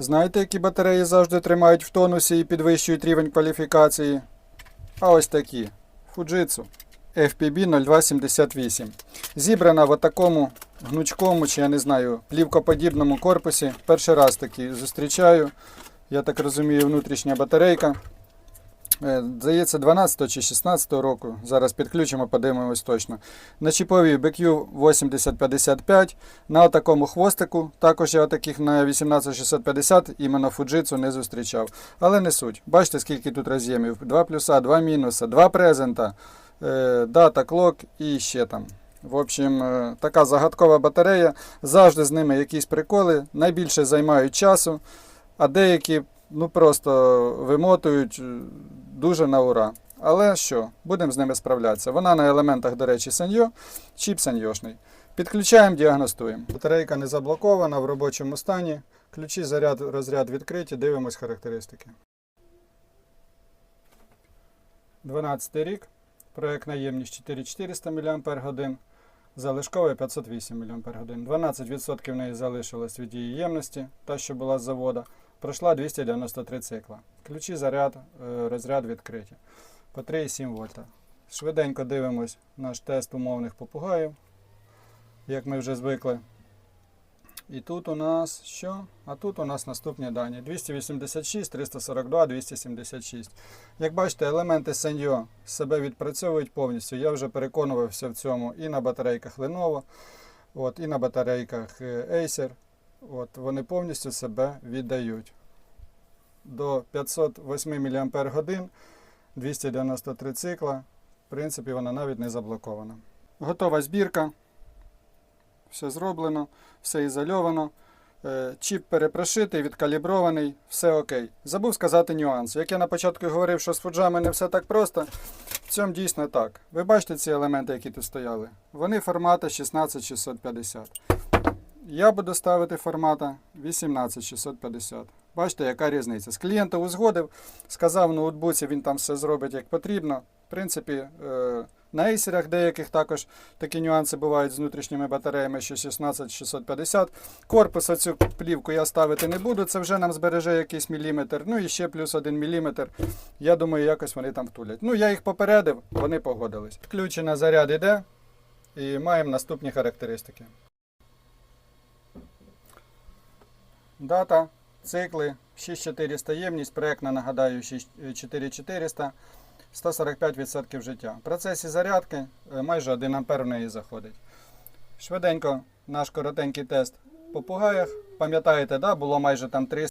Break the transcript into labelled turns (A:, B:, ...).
A: Знаєте, які батареї завжди тримають в тонусі і підвищують рівень кваліфікації? А ось такі. Fujitsu FPB 0278. Зібрана в такому гнучкому, чи я не знаю, плівкоподібному корпусі. Перший раз такі зустрічаю. Я так розумію, внутрішня батарейка. Е, Здається, 12 чи 16 року. Зараз підключимо, подивимось точно. На чіповій BQ 8055. На такому хвостику, також я таких на 18650 іменно Fujitsu не зустрічав. Але не суть. Бачите, скільки тут роз'ємів? 2 плюса, 2 мінуса, 2 презента, е, дата, клок і ще там. В общем, е, така загадкова батарея. Завжди з ними якісь приколи. Найбільше займають часу, а деякі ну, просто вимотують дуже на ура. Але що, будемо з ними справлятися. Вона на елементах, до речі, саньо, чіп саньошний. Підключаємо, діагностуємо. Батарейка не заблокована в робочому стані. Ключі заряд, розряд відкриті, дивимось характеристики. 12 рік. Проєктна ємність 4400 мАч. Залишковий 508 мАч. 12% в неї залишилось від її ємності, та що була з завода. Пройшла 293 цикла. Ключі заряд, е, розряд відкриті. По 3,7 вольта. Швиденько дивимось наш тест умовних попугаїв, як ми вже звикли. І тут у нас що? А тут у нас наступні дані: 286, 342, 276. Як бачите, елементи Sanyo себе відпрацьовують повністю. Я вже переконувався в цьому і на батарейках Lenovo, от, і на батарейках е, Acer. От, вони повністю себе віддають. До 508 мАч, 293 цикла. В принципі, вона навіть не заблокована. Готова збірка. Все зроблено, все ізольовано. Е, Чіп перепрошитий, відкалібрований, все окей. Забув сказати нюанс. Як я на початку говорив, що з фуджами не все так просто, в цьому дійсно так. Ви бачите ці елементи, які тут стояли? Вони формата 16650. Я буду ставити формата 18650. Бачите, яка різниця. З клієнта узгодив, сказав в ноутбуці, він там все зробить як потрібно. В принципі, е, на ейсерах деяких також такі нюанси бувають з внутрішніми батареями, що 16650. Корпус оцю плівку я ставити не буду, це вже нам збереже якийсь міліметр. Ну і ще плюс один міліметр. Я думаю, якось вони там втулять. Ну, я їх попередив, вони погодились. Включено заряд іде і маємо наступні характеристики. Дата, цикли, 6400 ємність, проєктна, нагадаю, 4400, 145% життя. В процесі зарядки е, майже 1 ампер в неї заходить. Швиденько наш коротенький тест по пугаях. Пам'ятаєте, да, було майже там 300